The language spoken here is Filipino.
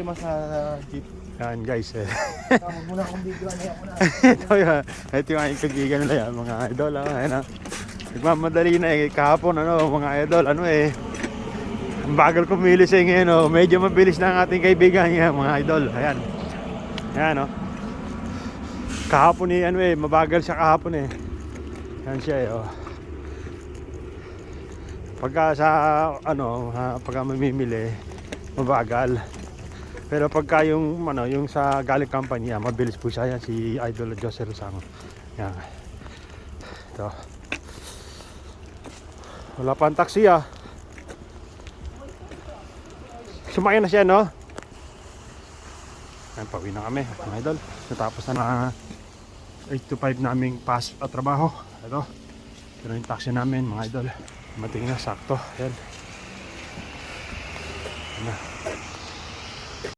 Lima sa jeep. Yan guys eh. Tama muna akong video na yan muna. ito yan. Ito yung aking kaibigan nila yan, mga idol. Ah, ayun ah. Nagmamadali na eh. Kahapon ano, mga idol, ano eh. Ang bagal kumilos eh ngayon oh. Medyo mabilis na ang ating kaibigan niya, mga idol. Ayan. Ayan oh. Kahapon eh, ano eh, mabagal siya kahapon eh. Yan siya eh oh. Pagka sa ano, ha, pagka mamimili, mabagal. Pero pagka yung ano, yung sa galing company, yan, mabilis po siya yan si Idol Jose Rosango. Yan. Ito. Wala pa ang taxi ah. Sumakay na siya no? Yan, pauwi na kami, mga idol. Natapos na na 8 to 5 naming pass at trabaho. Ito. Pero yung taxi namin, mga idol. Mating na, sakto. Yan. Yan na.